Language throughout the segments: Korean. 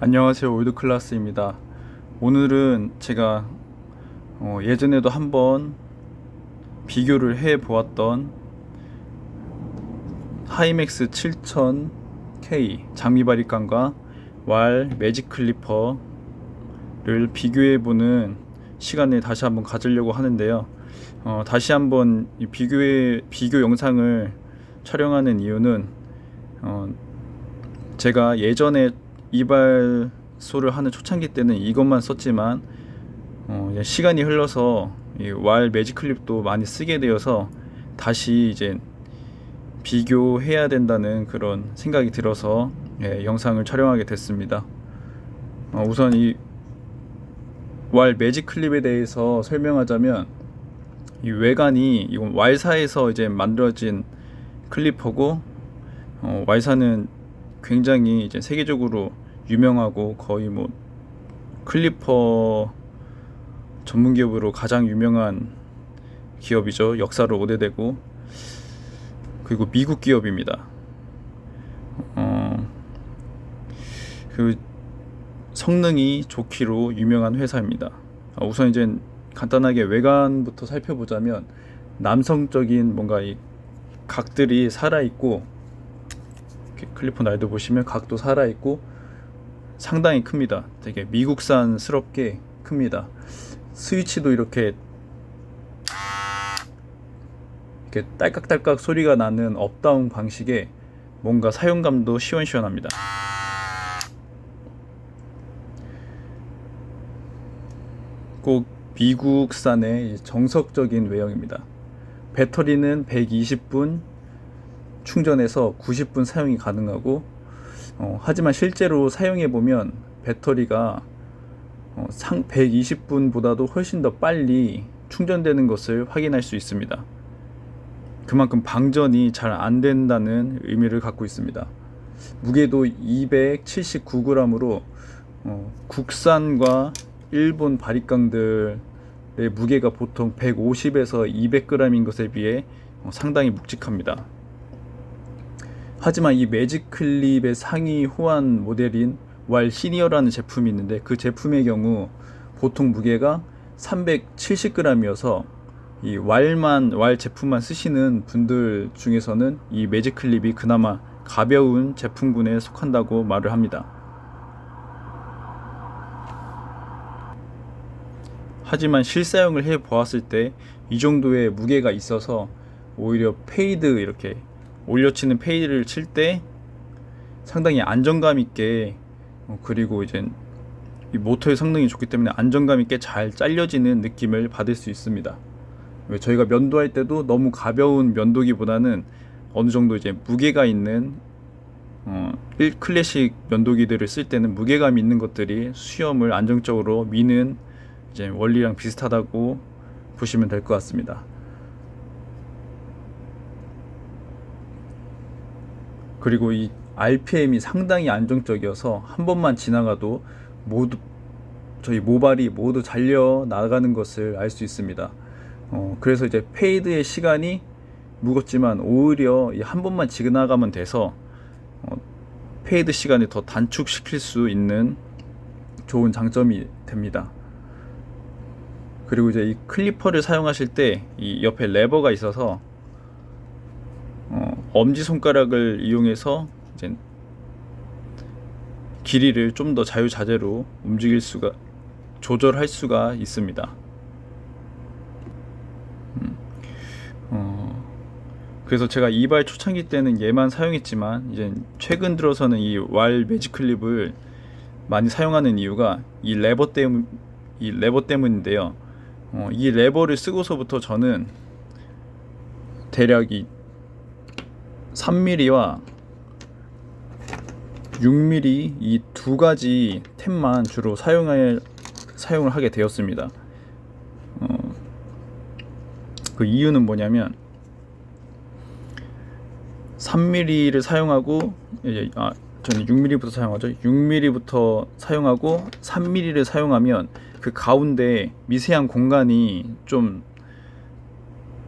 안녕하세요. 올드클라스입니다. 오늘은 제가 어, 예전에도 한번 비교를 해 보았던 하이맥스 7000K 장미바리깡과 왈 매직 클리퍼를 비교해 보는 시간을 다시 한번 가지려고 하는데요. 어, 다시 한번 이 비교의 비교 영상을 촬영하는 이유는 어, 제가 예전에 이발소를 하는 초창기 때는 이것만 썼지만 어, 시간이 흘러서 이왈 매직 클립도 많이 쓰게 되어서 다시 이제 비교해야 된다는 그런 생각이 들어서 예, 영상을 촬영하게 됐습니다. 어, 우선 이 왈 매직 클립에 대해서 설명하자면 이 외관이 이건 왈사에서 이제 만들어진 클리퍼고 어, 왈사는 굉장히 이제 세계적으로 유명하고 거의 뭐 클리퍼 전문 기업으로 가장 유명한 기업이죠. 역사로 오래되고 그리고 미국 기업입니다. 어, 그 성능이 좋기로 유명한 회사입니다. 어, 우선 이제 간단하게 외관부터 살펴보자면 남성적인 뭔가 이 각들이 살아 있고 클리퍼 날도 보시면 각도 살아 있고 상당히 큽니다. 되게 미국산스럽게 큽니다. 스위치도 이렇게 이렇게 딸깍딸깍 소리가 나는 업다운 방식의 뭔가 사용감도 시원시원합니다. 꼭 미국산의 정석적인 외형입니다. 배터리는 120분 충전해서 90분 사용이 가능하고 어, 하지만 실제로 사용해 보면 배터리가 어, 상 120분보다도 훨씬 더 빨리 충전되는 것을 확인할 수 있습니다. 그만큼 방전이 잘 안 된다는 의미를 갖고 있습니다. 무게도 279g으로 어, 국산과 일본 바리깡들의 무게가 보통 150에서 200g인 것에 비해 어, 상당히 묵직합니다. 하지만 이 매직 클립의 상위 호환 모델인 왈 시니어라는 제품이 있는데 그 제품의 경우 보통 무게가 370g이어서 이 왈만 왈 제품만 쓰시는 분들 중에서는 이 매직 클립이 그나마 가벼운 제품군에 속한다고 말을 합니다. 하지만 실사용을 해 보았을 때 이 정도의 무게가 있어서 오히려 페이드 이렇게 올려치는 페이드를 칠 때 상당히 안정감 있게 어, 그리고 이제 이 모터의 성능이 좋기 때문에 안정감 있게 잘 잘려지는 느낌을 받을 수 있습니다. 왜 저희가 면도할 때도 너무 가벼운 면도기보다는 어느 정도 이제 무게가 있는 어, 1 클래식 면도기들을 쓸 때는 무게감 있는 것들이 수염을 안정적으로 미는 이제 원리랑 비슷하다고 보시면 될 것 같습니다. 그리고 이 RPM이 상당히 안정적이어서 한 번만 지나가도 모두 저희 모발이 모두 잘려 나가는 것을 알 수 있습니다. 어, 그래서 이제 페이드의 시간이 무겁지만 오히려 한 번만 지나가면 돼서 어, 페이드 시간을 더 단축시킬 수 있는 좋은 장점이 됩니다. 그리고 이제 이 클리퍼를 사용하실 때 이 옆에 레버가 있어서 어, 엄지 손가락을 이용해서 이제 길이를 좀 더 자유자재로 움직일 수가 조절할 수가 있습니다. 음, 어, 그래서 제가 이발 초창기 때는 얘만 사용했지만 이제 최근 들어서는 이 왈 매직 클립을 많이 사용하는 이유가 이 레버 때문 이 레버 때문인데요. 어, 이 레버를 쓰고서부터 저는 대략 이 3mm와 6mm 이 두 가지 템만 주로 사용할 사용을 하게 되었습니다. 어, 그 이유는 뭐냐면 3mm를 사용하고 이제 아 저는 6mm부터 사용하죠. 6mm부터 사용하고 3mm를 사용하면 그 가운데 미세한 공간이 좀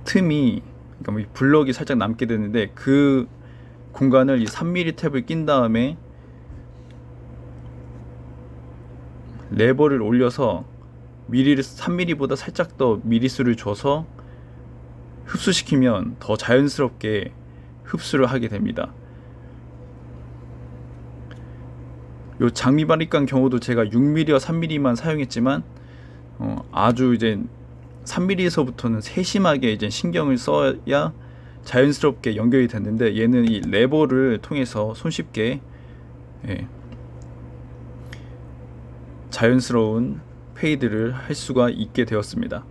틈이 그러니까 뭐 블럭이 살짝 남게 되는데 그 공간을 이 3mm 탭을 낀 다음에 레버를 올려서 미리를 3mm보다 살짝 더 미리수를 줘서 흡수시키면 더 자연스럽게 흡수를 하게 됩니다. 요 장미 바리깡 경우도 제가 6mm와 3mm만 사용했지만 어, 아주 이제 3mm에서부터는 세심하게 이제 신경을 써야 자연스럽게 연결이 됐는데 얘는 이 레버를 통해서 손쉽게 예, 자연스러운 페이드를 할 수가 있게 되었습니다.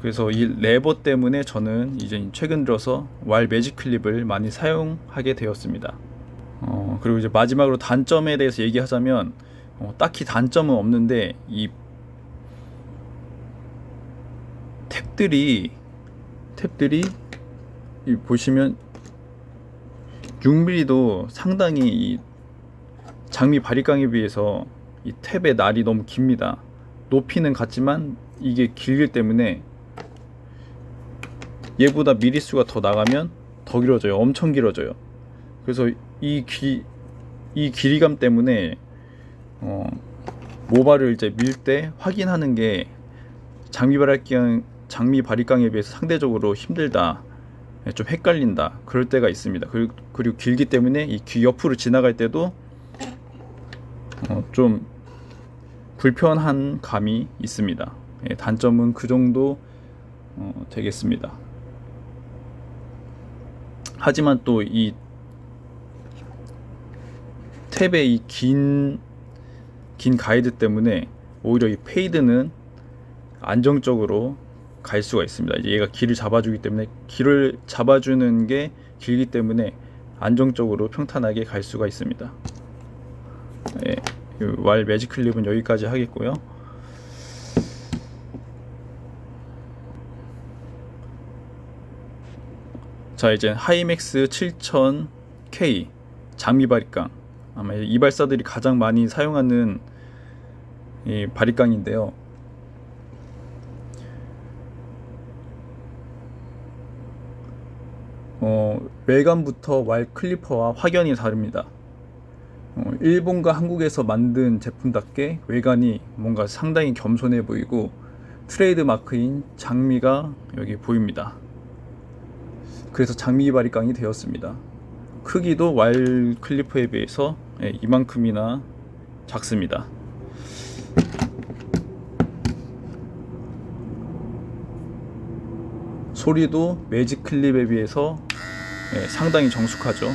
그래서 이 레버 때문에 저는 이제 최근 들어서 왈 매직 클립을 많이 사용하게 되었습니다. 어, 그리고 이제 마지막으로 단점에 대해서 얘기하자면 어, 딱히 단점은 없는데 이 탭들이 탭들이 이 보시면 6mm도 상당히 이 장미 바리깡에 비해서 이 탭의 날이 너무 깁니다. 높이는 같지만 이게 길기 때문에 얘보다 미리수가 더 나가면 더 길어져요. 엄청 길어져요. 그래서 이 기, 이 길이감 때문에 어, 모발을 이제 밀 때 확인하는 게 장미 바리깡 장미 바리깡에 비해서 상대적으로 힘들다. 예, 좀 헷갈린다. 그럴 때가 있습니다. 그리고, 그리고 길기 때문에 이 귀 옆으로 지나갈 때도 어, 좀 불편한 감이 있습니다. 예, 단점은 그 정도 어, 되겠습니다. 하지만 또 이 탭의 이 긴 긴 가이드 때문에 오히려 이 페이드는 안정적으로 갈 수가 있습니다. 이제 얘가 길을 잡아주기 때문에 길을 잡아주는 게 길기 때문에 안정적으로 평탄하게 갈 수가 있습니다. 예, 이왈 매직 클립은 여기까지 하겠고요. 자 이제 하이맥스 7000K 장미 바리깡 아마 이발사들이 가장 많이 사용하는 이 바리깡인데요. 어, 외관부터 왈 클리퍼와 확연히 다릅니다. 어, 일본과 한국에서 만든 제품답게 외관이 뭔가 상당히 겸손해 보이고 트레이드 마크인 장미가 여기 보입니다. 그래서 장미 바리깡이 되었습니다. 크기도 왈 클리퍼에 비해서 예, 이만큼이나 작습니다. 소리도 매직 클립에 비해서 예, 상당히 정숙하죠.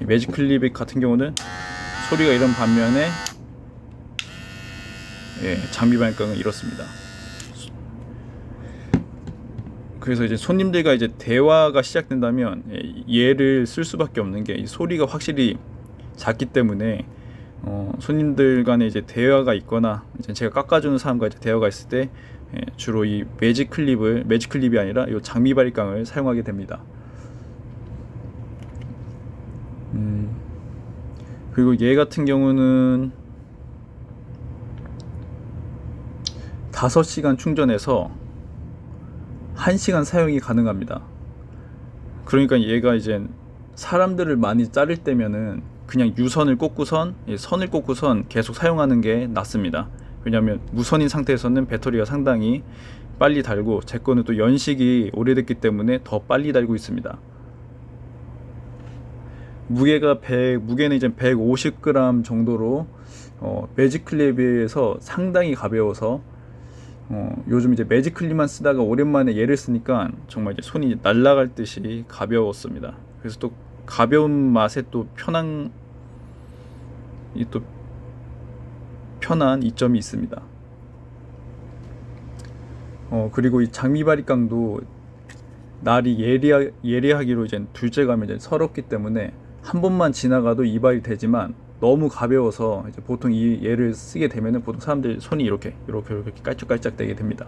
이 매직 클립 같은 경우는 소리가 이런 반면에 예, 장비 발광은 이렇습니다. 그래서 이제 손님들과 이제 대화가 시작된다면 예, 얘를 쓸 수밖에 없는 게이 소리가 확실히 작기 때문에 어, 손님들 간에 이제 대화가 있거나 이제 제가 깎아주는 사람과 이제 대화가 있을 때 예, 주로 이 매직 클립을 매직 클립이 아니라 이 장미 바리깡을 사용하게 됩니다. 음, 그리고 얘 같은 경우는 5시간 충전해서 1시간 사용이 가능합니다. 그러니까 얘가 이제 사람들을 많이 자를 때면은 그냥 유선을 꽂고선 이 선을 꽂고선 계속 사용하는 게 낫습니다. 왜냐하면 무선인 상태에서는 배터리가 상당히 빨리 달고 제 거는 또 연식이 오래됐기 때문에 더 빨리 달고 있습니다. 무게가 100 무게는 이제 150g 정도로 어, 매직 클립에 비해서 상당히 가벼워서 어, 요즘 이제 매직 클립만 쓰다가 오랜만에 얘를 쓰니까 정말 이제 손이 날아갈 듯이 가벼웠습니다. 그래서 또 가벼운 맛에 또 편한 이 또 편한 이점이 있습니다. 어 그리고 이 장미바리깡도 날이 예리하, 예리하기로 이제 둘째 가면 이제 서럽기 때문에 한 번만 지나가도 이발이 되지만 너무 가벼워서 이제 보통 이 얘를 쓰게 되면은 보통 사람들이 손이 이렇게 이렇게 이렇게 깔짝깔짝 되게 됩니다.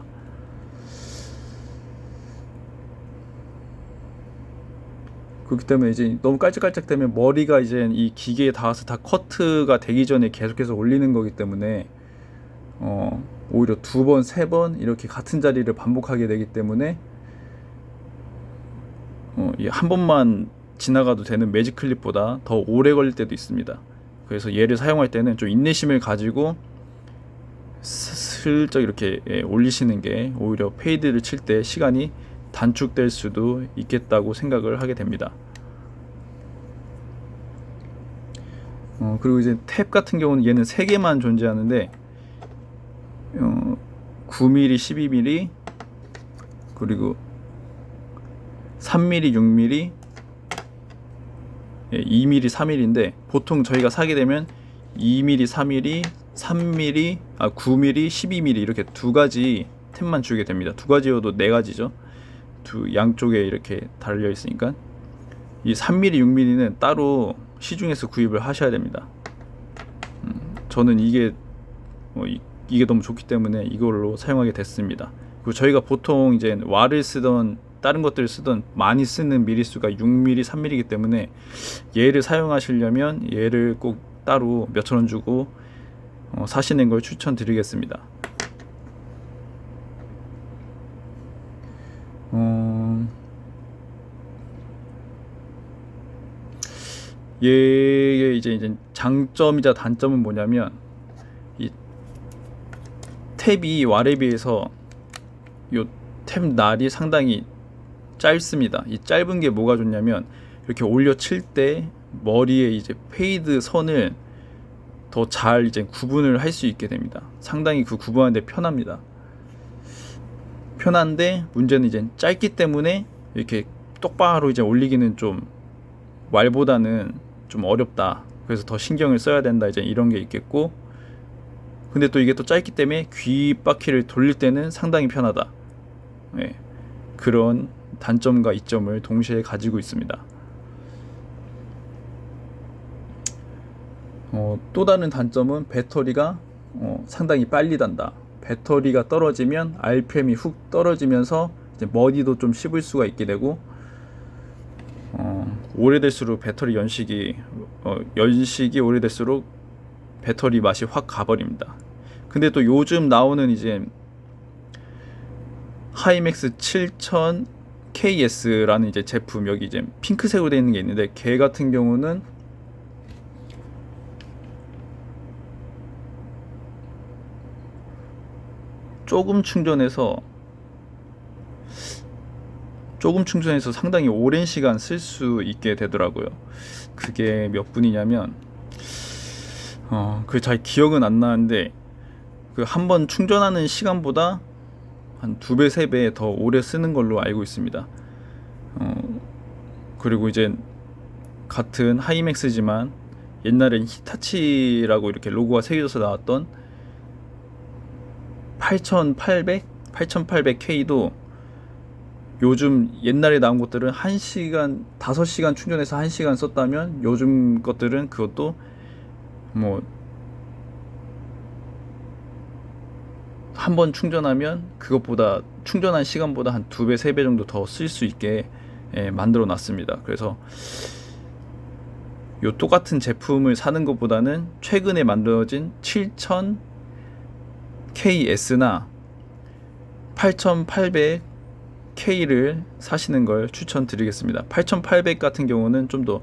그렇기 때문에 이제 너무 깔짝깔짝 되면 머리가 이제 이 기계에 닿아서 다 커트가 되기 전에 계속해서 올리는 거기 때문에 어 오히려 두 번, 세 번 이렇게 같은 자리를 반복하게 되기 때문에 어, 이한 번만 지나가도 되는 매직 클립보다 더 오래 걸릴 때도 있습니다. 그래서 얘를 사용할 때는 좀 인내심을 가지고 스- 슬쩍 이렇게 예, 올리시는 게 오히려 페이드를 칠 때 시간이 단축될 수도 있겠다고 생각을 하게 됩니다. 어, 그리고 이제 탭 같은 경우는 얘는 세 개만 존재하는데 어, 9mm, 12mm 그리고 3mm, 6mm, 예, 2mm, 3mm인데 보통 저희가 사게 되면 2mm, 3mm, 3mm, 아 9mm, 12mm 이렇게 두 가지 탭만 주게 됩니다. 두 가지여도 네 가지죠. 두 양쪽에 이렇게 달려 있으니까 이 3mm, 6mm는 따로 시중에서 구입을 하셔야 됩니다. 음, 저는 이게 어, 이, 이게 너무 좋기 때문에 이걸로 사용하게 됐습니다. 그리고 저희가 보통 이제 와를 쓰던 다른 것들을 쓰던 많이 쓰는 미리수가 6mm, 3mm이기 때문에 얘를 사용하시려면 얘를 꼭 따로 몇천 원 주고 어, 사시는 걸 추천드리겠습니다. 어... 얘의 이제 이제 장점이자 단점은 뭐냐면 이 탭이 와에 비해서 요탭 날이 상당히 짧습니다. 이 짧은 게 뭐가 좋냐면 이렇게 올려 칠 때 머리에 이제 페이드 선을 더 잘 이제 구분을 할 수 있게 됩니다. 상당히 그 구분하는데 편합니다. 편한데 문제는 이제 짧기 때문에 이렇게 똑바로 이제 올리기는 좀 왈보다는 좀 어렵다. 그래서 더 신경을 써야 된다. 이제 이런 게 있겠고. 근데 또 이게 또 짧기 때문에 귀바퀴를 돌릴 때는 상당히 편하다. 예. 그런 단점과 이점을 동시에 가지고 있습니다. 어, 또 다른 단점은 배터리가 어, 상당히 빨리 단다. 배터리가 떨어지면 RPM이 훅 떨어지면서 머리도 좀 씹을 수가 있게 되고 어, 오래될수록 배터리 연식이 어, 연식이 오래될수록 배터리 맛이 확 가버립니다. 근데 또 요즘 나오는 이제 하이맥스 7000 KS라는 이제 제품 여기 이제 핑크색으로 되어 있는 게 있는데 걔 같은 경우는 조금 충전해서 조금 충전해서 상당히 오랜 시간 쓸 수 있게 되더라고요. 그게 몇 분이냐면 어, 그 잘 기억은 안 나는데 그 한 번 충전하는 시간보다 한 두 배, 세 배 더 오래 쓰는 걸로 알고 있습니다. 어, 그리고 이제 같은 하이맥스지만 옛날엔 히타치라고 이렇게 로고가 새겨져서 나왔던 8800, 8800K도 요즘 옛날에 나온 것들은 1시간, 5시간 충전해서 1시간 썼다면 요즘 것들은 그것도 뭐 한 번 충전하면 그것보다 충전한 시간보다 한 두 배, 세 배 정도 더 쓸 수 있게 예, 만들어 놨습니다. 그래서 요 똑같은 제품을 사는 것보다는 최근에 만들어진 7000 KS나 8800 K를 사시는 걸 추천드리겠습니다. 8800 같은 경우는 좀더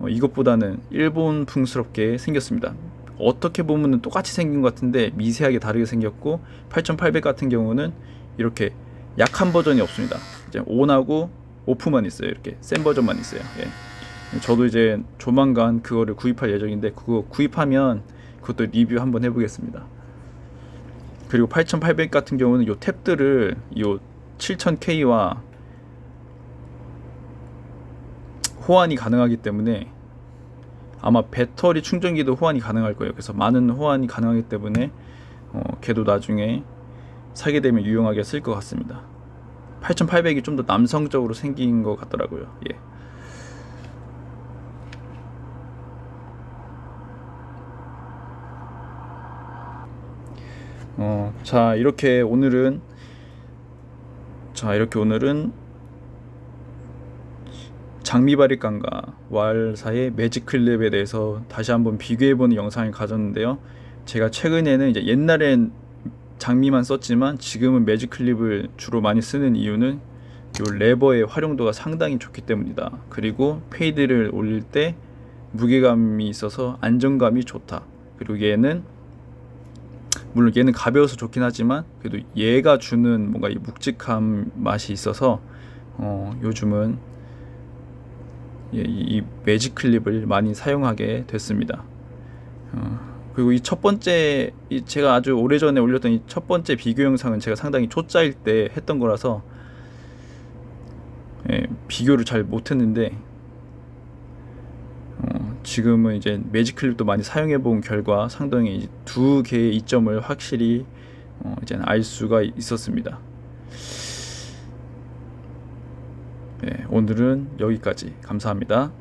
어, 이것보다는 일본풍스럽게 생겼습니다. 어떻게 보면 똑같이 생긴 것 같은데 미세하게 다르게 생겼고 8800 같은 경우는 이렇게 약한 버전이 없습니다. 이제 온하고 오프만 있어요. 이렇게 센 버전만 있어요. 예. 저도 이제 조만간 그거를 구입할 예정인데 그거 구입하면 그것도 리뷰 한번 해보겠습니다. 그리고 8800 같은 경우는 요 탭들을 요 7000K와 호환이 가능하기 때문에 아마 배터리 충전기도 호환이 가능할 거예요. 그래서 많은 호환이 가능하기 때문에 어, 걔도 나중에 사게 되면 유용하게 쓸 것 같습니다. 8800이 좀 더 남성적으로 생긴 것 같더라고요. 예. 어, 자 이렇게 오늘은 자 이렇게 오늘은 장미바리깡과 왈 사이의 매직 클립에 대해서 다시 한번 비교해보는 영상을 가졌는데요. 제가 최근에는 이제 옛날엔 장미만 썼지만 지금은 매직 클립을 주로 많이 쓰는 이유는 요 레버의 활용도가 상당히 좋기 때문이다. 그리고 페이드를 올릴 때 무게감이 있어서 안정감이 좋다. 그리고 얘는 물론 얘는 가벼워서 좋긴 하지만 그래도 얘가 주는 뭔가 이 묵직함 맛이 있어서 어, 요즘은 예, 이, 이 매직 클립을 많이 사용하게 됐습니다. 어, 그리고 이 첫 번째 이 제가 아주 오래전에 올렸던 이 첫 번째 비교 영상은 제가 상당히 초짜일 때 했던 거라서 예, 비교를 잘 못했는데 어, 지금은 이제 매직 클립도 많이 사용해 본 결과 상당히 두 개의 이점을 확실히 어, 이제 알 수가 있었습니다. 네, 오늘은 여기까지 감사합니다.